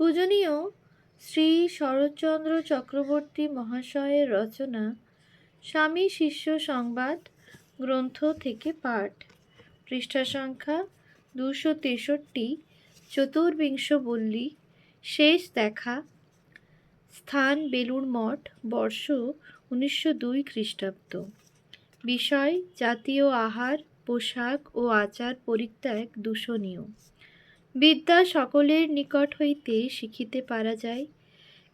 পূজনীয় শ্রী শরৎচন্দ্র চক্রবর্তী মহাশয়ের রচনা, স্বামী শিষ্য সংবাদ, গ্রন্থ থেকে পাঠ। পৃষ্ঠা সংখ্যা দুশো তেষট্টি চতুর্বিংশ বল্লী শেষ দেখা, স্থান বেলুড় মঠ, বর্ষ উনিশশো দুই খ্রিস্টাব্দ। বিষয়, জাতীয় আহার, পোশাক ও আচার পরিত্যাগ দূষণীয়। বিদ্যা সকলের নিকট হইতে শিখিতে পারা যায়।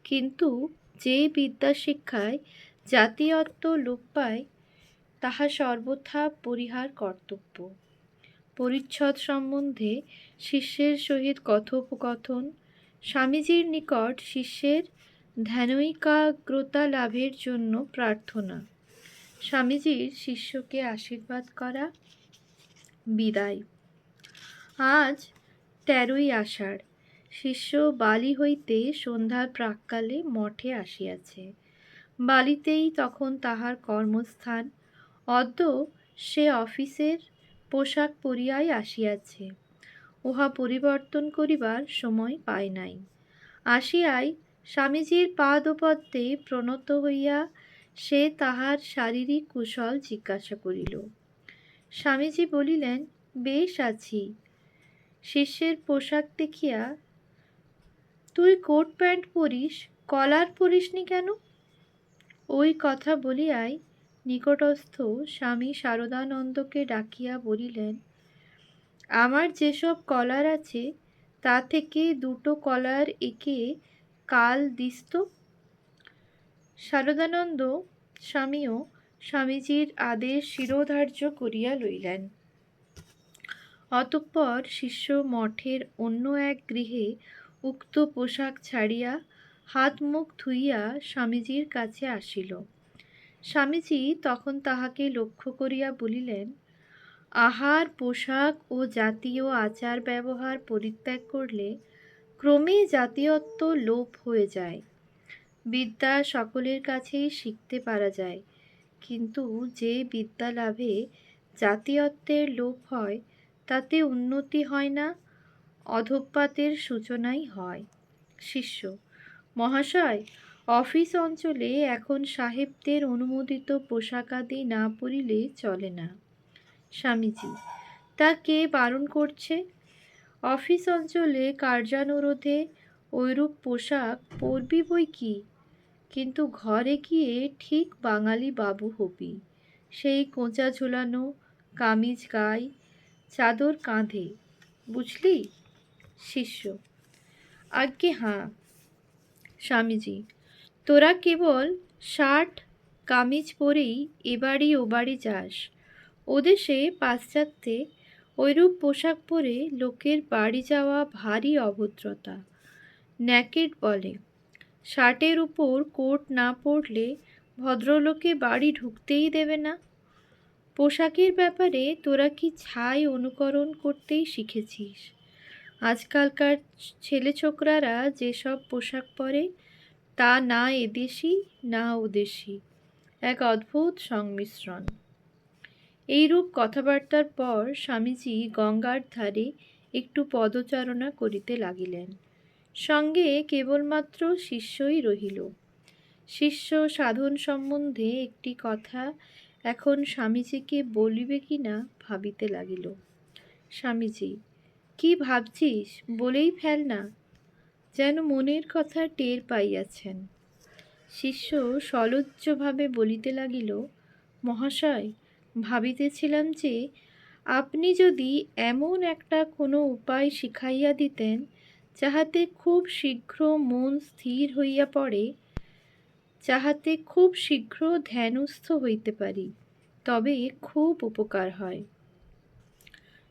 কিন্তু যে বিদ্যা শিক্ষায় জাতীয়ত্ব লোপ পায়, তাহা সর্বথা পরিহার কর্তব্য। পরিচ্ছদ সম্বন্ধে শিষ্যের সহিত কথোপকথন, স্বামীজির নিকট শিষ্যের ধ্যানৈকাগ্রতা লাভের জন্য প্রার্থনা। স্বামীজির শিষ্যকে আশীর্বাদ করা। বিদায়। আজ তেরোই আষাঢ়। শিষ্য বালি হইতে সন্ধ্যার প্রাককালে মঠে আসিয়াছে। বালিতেই তখন তাহার কর্মস্থান। অদ্য সে অফিসের পোশাক পরিয়াই আসিয়াছে। উহা পরিবর্তন করিবার সময় পায় নাই। আসিয়াই স্বামীজির পাদপদ্মে প্রণত হইয়া সে তাহার শারীরিক কুশল জিজ্ঞাসা করিল। স্বামীজি বলিলেন, বেশ আছি। শিষ্যের পোশাক দেখিয়া, তুই কোট প্যান্ট পরিস, কলার পরিসনি কেন? ওই কথা বলিয়াই নিকটস্থ স্বামী শারদানন্দকে ডাকিয়া বলিলেন, আমার যেসব কলার আছে, তা থেকে দুটো কলার একে কাল দিস্ত শারদানন্দ স্বামীও স্বামীজির আদেশ শিরোধার্য করিয়া লইলেন। অতঃপর শিষ্য মঠের অন্য এক গৃহে উক্ত পোশাক ছাড়িয়া হাত মুখ ধুইয়া স্বামীজির কাছে আসিল। স্বামীজি তখন তাহাকে লক্ষ্য করিয়া বলিলেন, আহার, পোশাক ও জাতীয় আচার ব্যবহার পরিত্যাগ করলে ক্রমে জাতীয়ত্ব লোপ হয়ে যায়। বিদ্যা সকলের কাছেই শিখতে পারা যায়। কিন্তু যে বিদ্যা লাভে জাতীয়ত্বের লোপ হয় তাতে উন্নতি হয় না অধঃপাতের সূচনাই হয়। শিষ্য, মহাশয়, অফিস অঞ্চলে এখন সাহেবদের অনুমোদিত পোশাকাদি না পরিলে চলে না। স্বামীজি, তা কে বারণ করছে? অফিস অঞ্চলে কার্যানুরোধে ঐরূপ পোশাক পরবি বই কি? কিন্তু ঘরে গিয়ে ঠিক বাঙালি বাবু হবি। সেই কোঁচা ঝোলানো, কামিজ গায়ে চাদর কাঁধে, বুঝলি? শিষ্য। আজ্ঞে, হাঁ। স্বামীজি, তোরা কেবল শার্ট, কামিজ পরেই এবাড়ি ওবাড়ি যাস। ওদেশে পাশ্চাত্যে ঐরূপ পোশাক পরে লোকের বাড়ি যাওয়া ভারী অভদ্রতা। ন্যাকেট বলে, শার্টের উপর কোট না পরলে ভদ্রলোকে বাড়ি ঢুকতেই দেবে না। পোশাকের ব্যাপারে তোরা কি ছাই অনুকরণ করতেই শিখেছিস? আজকালকার ছেলে ছোকরারা যেসব পোশাক পরে, তা না এদেশি, না ওদেশি। এক অদ্ভুত সংমিশ্রণ। এইরূপ কথাবার্তার পর স্বামীজি গঙ্গার ধারে একটু পদচারণা করিতে লাগিলেন। সঙ্গে কেবলমাত্র শিষ্যই রহিল। শিষ্য সাধন সম্বন্ধে একটি কথা এখন স্বামীজিকে বলিবে কি না ভাবিতে লাগিল। স্বামীজি, কি ভাবছিস? বলেই ফেল না। যেন মনের কথা টের পাইয়াছেন। শিষ্য সলজ্জভাবে বলিতে লাগিল, মহাশয়, ভাবিতেছিলাম যে আপনি যদি এমন একটা কোনো উপায় শিখাইয়া দিতেন, যাহাতে খুব শীঘ্র মন স্থির হইয়া পড়ে যাহাতে খুব শীঘ্র ধ্যানস্থ হইতে পারি, তবে খুব উপকার হয়।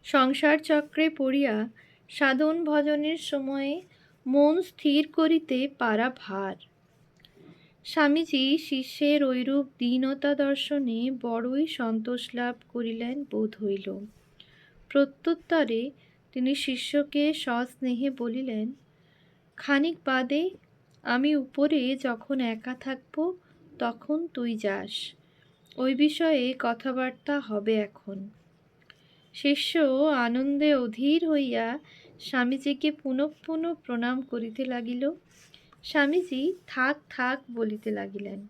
সংসার চক্রে পড়িয়া সাধন ভজনের সময়ে মন স্থির করিতে পারা ভার। স্বামীজি শিষ্যের ঐরূপ দীনতা দর্শনে বড়ই সন্তোষ লাভ করিলেন বোধ হইল। প্রত্যুত্তরে তিনি শিষ্যকে সস্নেহে বলিলেন, খানিক বাদে আমি উপরে যখন একা থাকব, তখন তুই যাস। ওই বিষয়ে কথাবার্তা হবে এখন। শিষ্য আনন্দে অধীর হইয়া স্বামীজিকে পুনঃ পুনঃ প্রণাম করিতে লাগিল। স্বামীজি থাক থাক বলিতে লাগিলেন।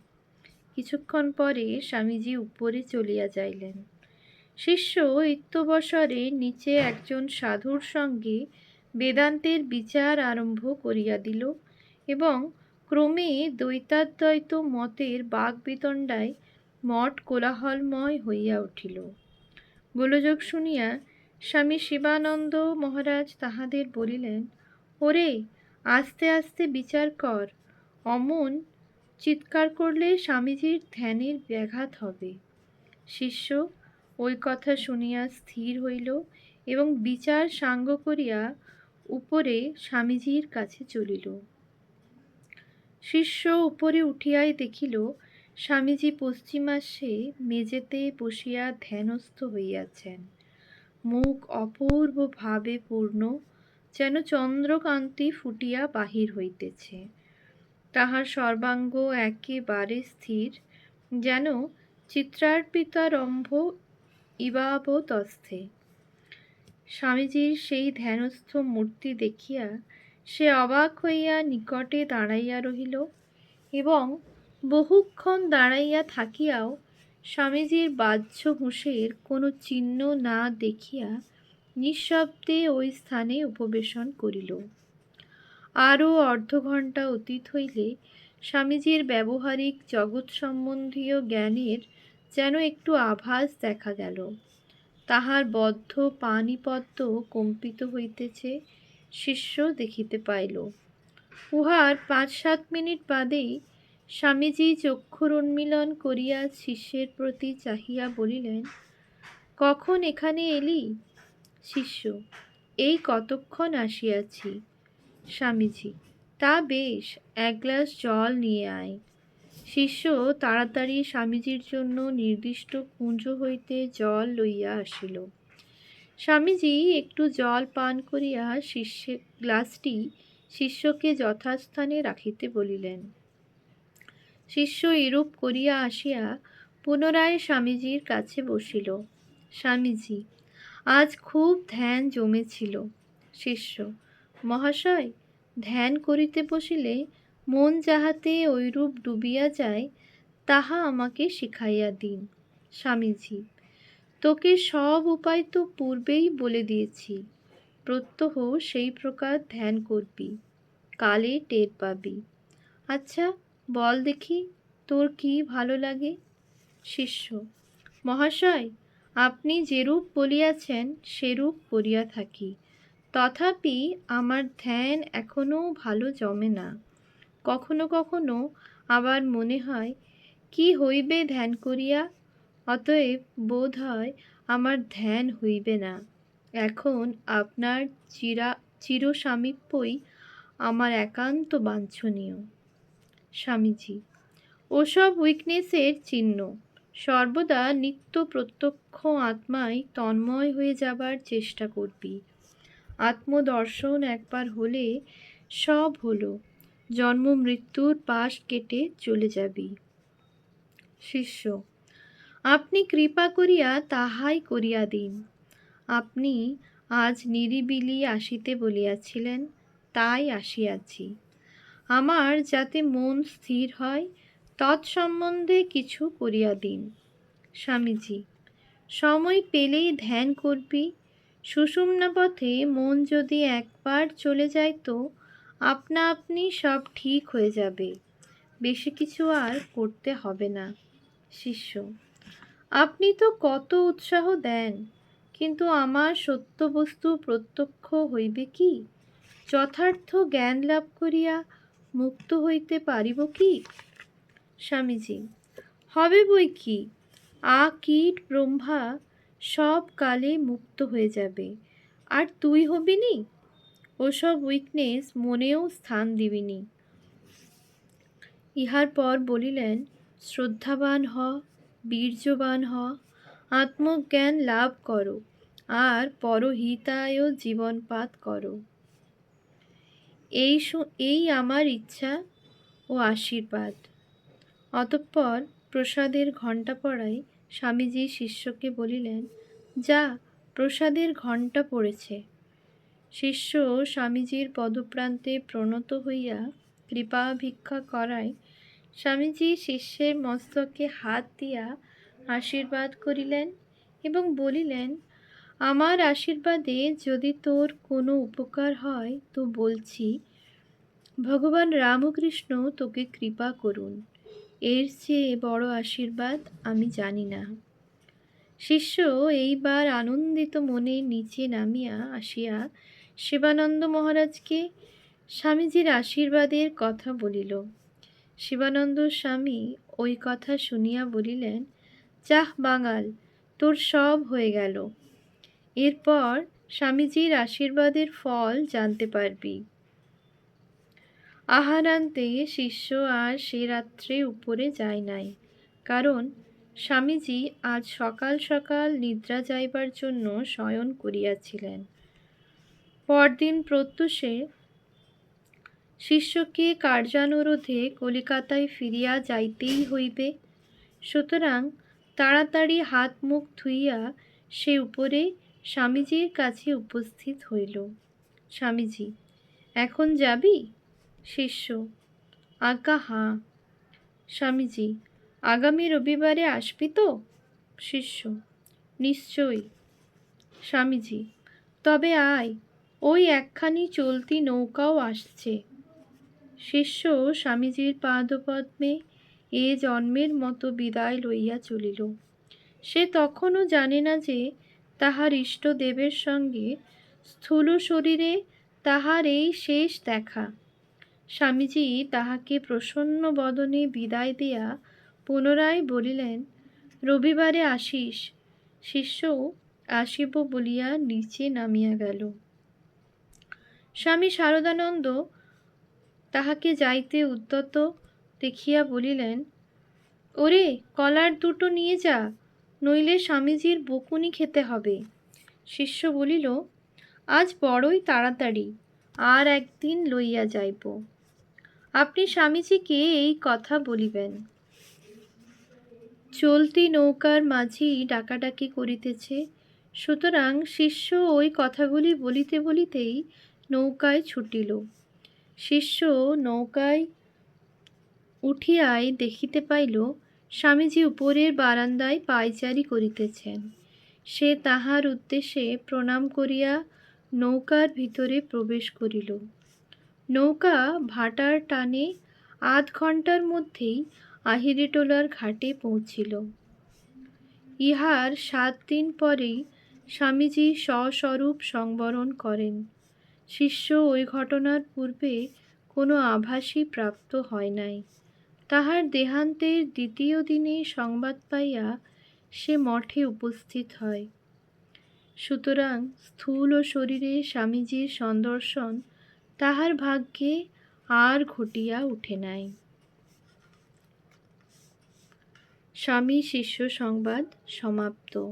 কিছুক্ষণ পরে স্বামীজি উপরে চলিয়া যাইলেন। শিষ্য ইত্যবসরে নিচে একজন সাধুর সঙ্গে বেদান্তের বিচার আরম্ভ করিয়া দিল। এবং ক্রমে দ্বৈতাদ্বৈত মতের বাগবিতণ্ডায় মঠ কোলাহলময় হইয়া উঠিল। গোলযোগ শুনিয়া স্বামী শিবানন্দ মহারাজ তাহাদের বলিলেন, ওরে, আস্তে আস্তে বিচার কর, অমন চিৎকার করলে স্বামীজির ধ্যানের ব্যাঘাত হবে শিষ্য ওই কথা শুনিয়া স্থির হইল এবং বিচার সাঙ্গ করিয়া উপরে স্বামীজির কাছে চলিল। শিষ্য উপরে উঠিয়াই দেখিল, স্বামীজি পশ্চিমাসে মেজেতে বসিয়া ধ্যানস্থ হইয়াছেন। মুখ অপূর্ব ভাবে পূর্ণ, যেন চন্দ্রকান্তি ফুটিয়া বাহির হইতেছে। তাহার সর্বাঙ্গ একেবারে স্থির, যেন চিত্রার্পিতারম্ভ ইবাবতস্থে। স্বামীজির সেই ধ্যানস্থ মূর্তি দেখিয়া সে অবাক হইয়া নিকটে দাঁড়াইয়া রহিল এবং বহুক্ষণ দাঁড়াইয়া থাকিয়াও স্বামীজির বাহ্য হুঁশের কোনো চিহ্ন না দেখিয়া নিঃশব্দে ওই স্থানে উপবেশন করিল। আরও অর্ধ অর্ধঘণ্টা অতীত হইলে স্বামীজির ব্যবহারিক জগৎ সম্বন্ধীয় জ্ঞানের যেন একটু আভাস দেখা গেল। তাহার বদ্ধ পানিপদ্ম কম্পিত হইতেছে শিষ্য দেখিতে পাইল। উহার পাঁচ সাত মিনিট বাদেই স্বামীজি চক্ষুর উন্মিলন করিয়া শিষ্যের প্রতি চাহিয়া বলিলেন, কখন এখানে এলি? শিষ্য, এই কতক্ষণ আসিয়াছি? স্বামীজি, তা বেশ, এক গ্লাস জল নিয়ে আয়। শিষ্য, তাড়াতাড়ি স্বামীজির জন্য নির্দিষ্ট কুঞ্জ হইতে জল লইয়া আসিল। স্বামীজি একটু জল পান করিয়া শিষ্যের গ্লাসটি শিষ্যকে যথাস্থানে রাখিতে বলিলেন। শিষ্য এরূপ করিয়া আসিয়া পুনরায় স্বামীজির কাছে বসিল। স্বামীজি, আজ খুব ধ্যান জমেছিল। শিষ্য, মহাশয়, ধ্যান করিতে বসিলে মন যাহাতে ঐরূপ ডুবিয়া যায়, তাহা আমাকে শিখাইয়া দিন। স্বামীজি তোকে সব উপায় তো পূর্বেই বলে দিয়েছি। প্রত্যহ সেই প্রকার ধ্যান করবি, কালে টের পাবি। আচ্ছা বল দেখি, তোর কি ভালো লাগে? শিষ্য, মহাশয়, আপনি যেরূপ বলিয়াছেন, সেরূপ করিয়া থাকি। তথাপি আমার ধ্যান এখনও ভালো জমে না। কখনো কখনো আবার মনে হয়, কি হইবে ধ্যান করিয়া? অতএব বোধ হয় আমার ধ্যান হইবে না। এখন আপনার চিরা, চিরসামীপ্যই আমার একান্ত বাঞ্ছনীয়। স্বামীজি, ওসব উইকনেসের চিহ্ন, সর্বদা নিত্য প্রত্যক্ষ আত্মায় তন্ময় হয়ে যাবার চেষ্টা করবি। আত্মদর্শন একবার হলে সব হলো, জন্ম মৃত্যুর পাশ কেটে চলে যাবি। শিষ্য আপনি কৃপা করিয়া তাহাই করিয়া দিন। আপনি আজ নিরিবিলি আসিতে বলিয়াছিলেন, তাই আসিয়াছি। আমার যাতে মন স্থির হয় তৎসম্বন্ধে কিছু করিয়া দিন। স্বামীজি, সময় পেলেই ধ্যান করবি। সুষুম্না পথে মন যদি একবার চলে যায় তো আপনা আপনি সব ঠিক হয়ে যাবে। বেশি কিছু আর করতে হবে না। শিষ্য আপনি তো কত উৎসাহ দেন, কিন্তু আমার সত্য বস্তু প্রত্যক্ষ হইবে কি? যথার্থ জ্ঞান লাভ করিয়া মুক্ত হইতে পারিব কি? স্বামীজি, হবে বই কি? আ কীট ব্রহ্মা সব কালে মুক্ত হয়ে যাবে, আর তুই হবিনি? ওসব উইকনেস মনেও স্থান দিবিনি। ইহার পর বলিলেন, শ্রদ্ধাবান হ বীর্যবান হ, আত্মজ্ঞান লাভ করো, আর পরহিতায় জীবনপাত করো। এই এই আমার ইচ্ছা ও আশীর্বাদ। অতঃপর প্রসাদের ঘণ্টা পড়ায় স্বামীজি শিষ্যকে বলিলেন, যা, প্রসাদের ঘণ্টা পড়েছে। শিষ্য স্বামীজির পদপ্রান্তে প্রণত হইয়া কৃপা ভিক্ষা করায় স্বামীজি শিষ্যের মস্তকে হাত দিয়া আশীর্বাদ করিলেন এবং বলিলেন, আমার আশীর্বাদে যদি তোর কোনো উপকার হয়, তো বলছি, ভগবান রামকৃষ্ণ তোকে কৃপা করুন। এর চেয়ে বড় আশীর্বাদ আমি জানি না শিষ্য এইবার আনন্দিত মনে নিচে নামিয়া আসিয়া শিবানন্দ মহারাজকে স্বামীজির আশীর্বাদের কথা বলিল। শিবানন্দ স্বামী ওই কথা শুনিয়া বলিলেন চাহ বাঙাল, তোর সব হয়ে গেল। এরপর স্বামীজির আশীর্বাদের ফল জানতে পারবি। আহারান্তে শিষ্য আর সে রাত্রে উপরে যায় নাই। কারণ স্বামীজি আজ সকাল সকাল নিদ্রা যাইবার জন্য শয়ন করিয়াছিলেন। পরদিন প্রত্যুষে শিষ্যকে কার্যানুরোধে কলিকাতায় ফিরিয়া যাইতেই হইবে। সুতরাং তাড়াতাড়ি হাত মুখ ধুইয়া সে উপরে স্বামীজির কাছে উপস্থিত হইল। স্বামীজি, এখন যাবি? শিষ্য, আজ্ঞা, হাঁ। স্বামীজি, আগামী রবিবারে আসবি তো? শিষ্য, নিশ্চয়ই। স্বামীজি, তবে আয়, ওই একখানি চলতি নৌকাও আসছে। শিষ্য স্বামীজির পাদপদ্মে এ জন্মের মতো বিদায় লইয়া চলিল। সে তখনও জানে না যে তাহার ইষ্টদেবের সঙ্গে স্থূল শরীরে তাহার এই শেষ দেখা। স্বামীজি তাহাকে প্রসন্ন বদনে বিদায় দিয়া পুনরায় বলিলেন, রবিবারে আসিস। শিষ্য আসিব বলিয়া নিচে নামিয়া গেল। স্বামী শারদানন্দ তাহাকে যাইতে উদ্যত দেখিয়া বলিলেন, ওরে, কলার দুটো নিয়ে যা, নইলে স্বামীজির বকুনি খেতে হবে। শিষ্য বলিল, আজ বড়ই তাড়াতাড়ি, আর একদিন লইয়া যাইব। আপনি স্বামীজিকে এই কথা বলিবেন? চলতি নৌকার মাঝি ডাকাডাকি করিতেছে, সুতরাং শিষ্য ওই কথাগুলি বলিতে বলিতেই নৌকায় ছুটিল। শিষ্য নৌকায় উঠিয়াই দেখিতে পাইল, স্বামীজি উপরের বারান্দায় পায়চারি করিতেছেন। সে তাহার উদ্দেশ্যে প্রণাম করিয়া নৌকার ভিতরে প্রবেশ করিল। নৌকা ভাটার টানে আধ ঘণ্টার মধ্যেই আহিরিটোলার ঘাটে পৌঁছিল। ইহার সাত দিন পরেই স্বামীজি স্বস্বরূপ সংবরণ করেন। শিষ্য ওই ঘটনার পূর্বে কোনো আভাসই প্রাপ্ত হয় নাই। তাহার দেহান্তের দ্বিতীয় দিনে সংবাদ পাইয়া সে মঠে উপস্থিত হয়। সুতরাং স্থূল ও শরীরে স্বামীজির সন্দর্শন তাহার ভাগ্যে আর ঘটিয়া উঠে নাই। স্বামী শিষ্য সংবাদ সমাপ্ত।